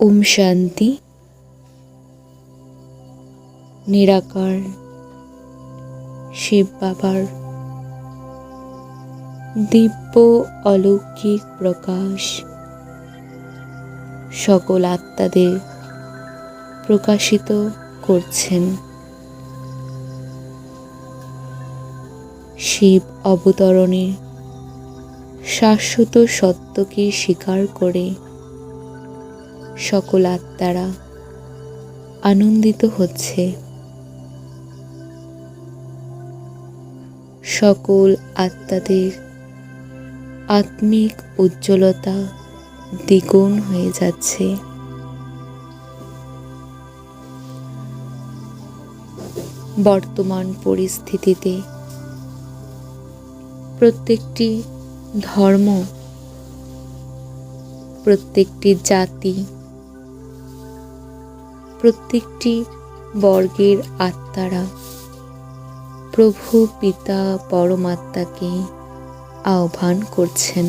ওম শান্তি, নিরাকার শিব বাবার দিব্য অলৌকিক প্রকাশ। সকল আত্মাদের প্রকাশিত করছেন শিব অবতরণে। শাশ্বত সত্যকে স্বীকার করে সকল আত্মারা আনন্দিত হচ্ছে। সকল আত্মাদের আত্মিক উজ্জ্বলতা দ্বিগুণ হয়ে যাচ্ছে। বর্তমান পরিস্থিতিতে প্রত্যেকটি ধর্ম, প্রত্যেকটি জাতি প্রত্যেকটি বর্গের আত্মারা প্রভু পিতা পরমাত্মাকে আহ্বান করছেন।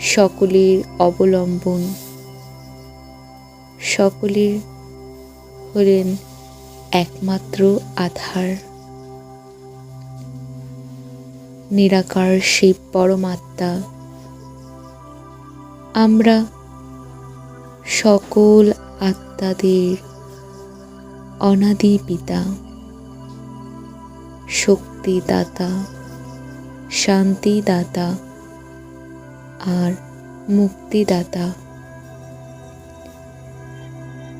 সকলের অবলম্বন, সকলের হলেন একমাত্র আধার। নিরাকার শিব পরমাত্মা। আমরা সকল আত্মাদের অনাদি পিতা, শক্তিদাতা, শান্তিদাতা আর মুক্তিদাতা।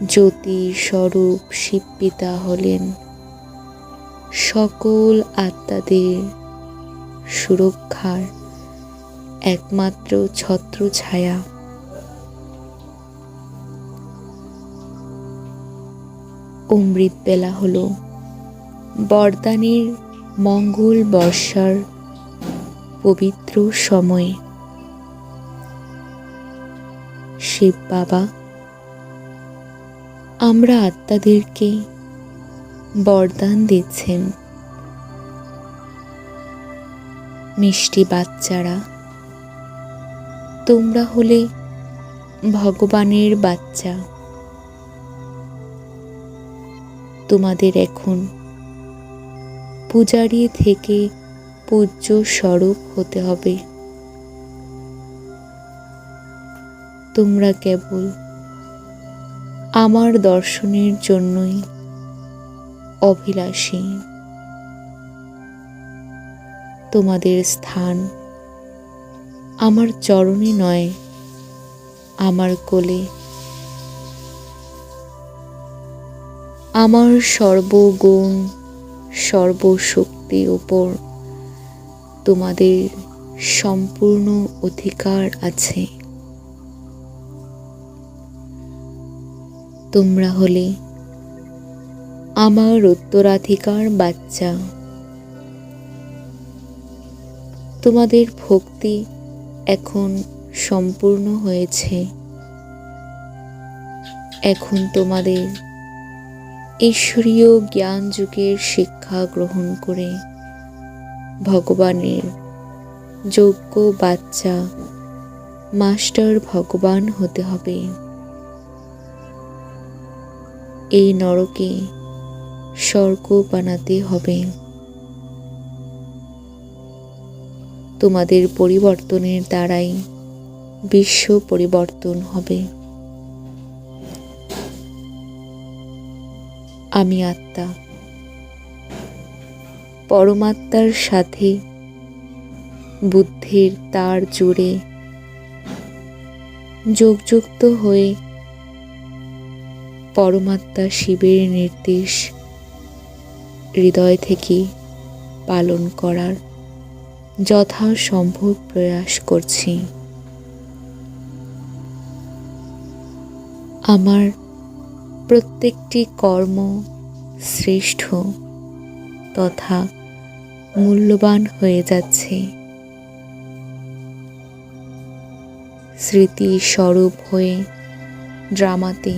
জ্যোতি স্বরূপ শিবপিতা হলেন সকল আত্মাদের সুরক্ষার একমাত্র ছত্র ছায়া। অমৃত বেলা হলো। বরদানের মঙ্গল বর্ষার পবিত্র সময়ে। শিব বাবা, আমরা আত্মাদেরকে বরদান দিচ্ছেন। মিষ্টি বাচ্চারা, তোমরা হলে ভগবানের বাচ্চা। তোমাদের এখন। পূজারি থেকে পূজ্য স্বরূপ হতে হবে। তোমরা কেবল আমার দর্শনের জন্যই অভিলাষী। তোমাদের স্থান আমার চরণে নয়, আমার কোলে আমার সর্বগুণ, সর্বশক্তির ওপর তোমাদের সম্পূর্ণ অধিকার আছে। তোমরা হলে আমার উত্তরাধিকার বাচ্চা। তোমাদের ভক্তি এখন সম্পূর্ণ হয়েছে। এখন তোমাদের ঈশ্বরীয় জ্ঞান যুগের শিক্ষা গ্রহণ করে ভগবানের যোগ্য বাচ্চা, মাস্টার ভগবান হতে হবে। এই নরকে স্বর্গ বানাতে হবে। তোমাদের পরিবর্তনের দ্বারাই বিশ্ব পরিবর্তন হবে। আমি আত্মা। পরমাত্মার সাথে বুদ্ধির তার জুড়ে যোগযুক্ত হয়ে পরমাত্মা শিবের নির্দেশ হৃদয় থেকে পালন করার যথাসম্ভব প্রয়াস করছি। আমার প্রত্যেকটি কর্ম শ্রেষ্ঠ তথা মূল্যবান হয়ে যাচ্ছে। স্মৃতি স্বরূপ হয়ে ড্রামাতে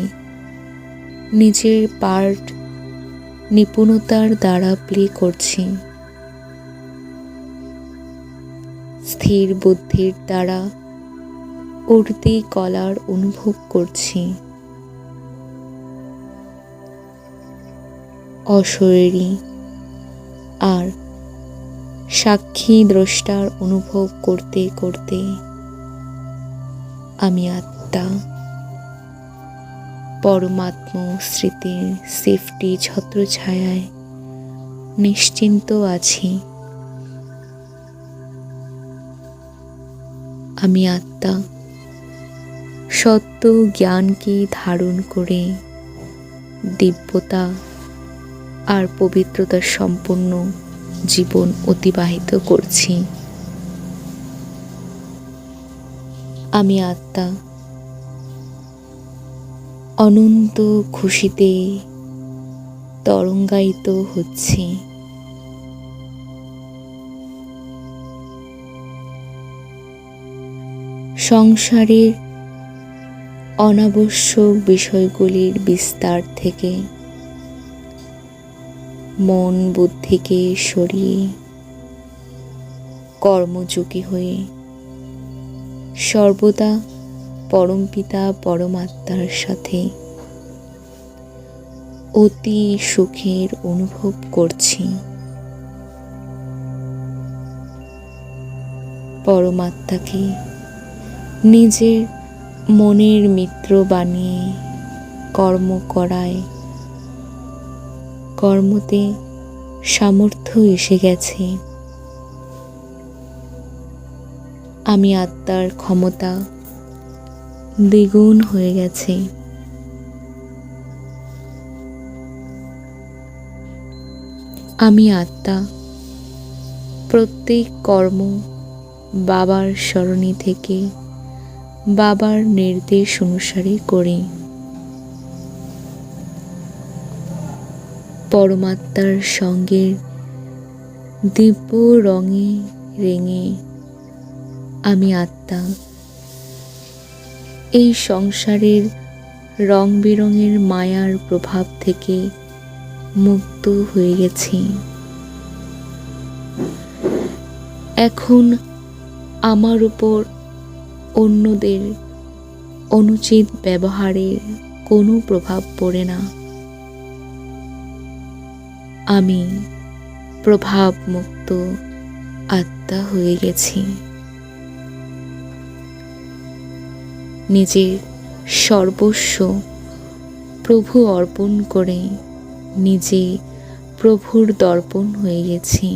নিজের পার্ট নিপুণতার দ্বারা প্লে করছি। স্থির বুদ্ধির দ্বারা উর্দি কলার অনুভব করছি। অশরীরী। আর সাক্ষী দ্রষ্টার অনুভব করতে করতে আমি আত্মা। পরমাত্ম স্মৃতির সেফটি ছত্রছায়ায় নিশ্চিন্ত আছি। আমি আত্মা। সত্য জ্ঞানকে ধারণ করে দিব্যতা আর পবিত্রতা সম্পন্ন জীবন অতিবাহিত করছি। আমি আত্মা। অনন্ত খুশিতে তরঙ্গায়িত হচ্ছি। সংসারের অনাবশ্যক বিষয়গুলির বিস্তার থেকে মন বুদ্ধিকে সরিয়ে কর্মযোগী হয়ে সর্বদা পরমপিতা পরমাত্মার সাথে অতি সুখের অনুভব করছি। পরমাত্মাকে নিজের মনের মিত্র বানিয়ে কর্ম করায় কর্মতে সামর্থ্য এসে গেছে। আমি আত্মার ক্ষমতা দ্বিগুণ হয়ে গেছে। আমি আত্মা প্রত্যেক কর্ম বাবার স্মরণী থেকে বাবার নির্দেশ অনুসারে করি। পরমাত্মার সঙ্গে দিব্য রঙে রেঙে আমি আত্মা। এই সংসারের রং বেরঙের মায়ার প্রভাব থেকে মুক্ত হয়ে গেছি। এখন আমার উপর অন্যদের অনুচিত ব্যবহারের কোনো প্রভাব পড়ে না। আমি প্রভাবমুক্ত আত্মা হয়ে গেছি। নিজের সর্বস্ব প্রভু অর্পণ করে নিজে প্রভুর দর্পণ হয়ে গেছি।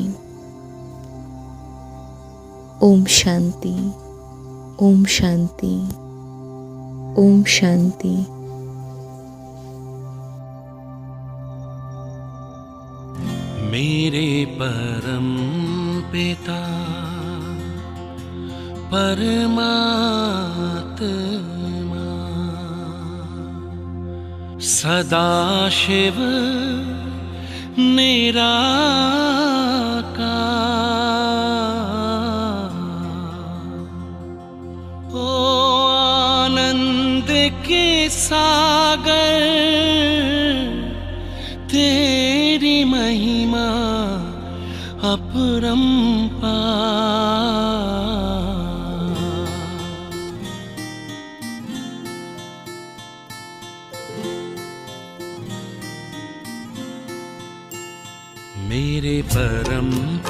ওম শান্তি ওম শান্তি ওম শান্তি। परमात्मा। सदाशिव निराकार। ओ आनंद के सागर तेरी महिमा अपरंपार।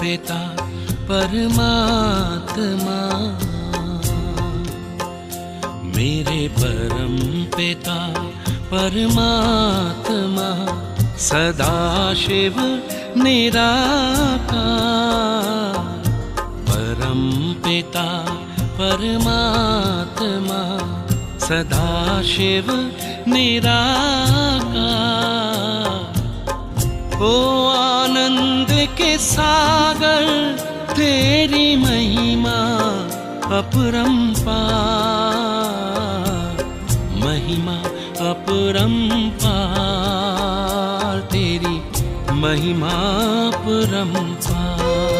पिता परमात्मा। मेरे परम पिता परमात्मा, सदाशिव निराकार। परम पिता परमात्मा, सदाशिव निराकार। ओ आनंद के सागर तेरी महिमा अपरम पार। महिमा अपरम पार। तेरी महिमा अपरम पार।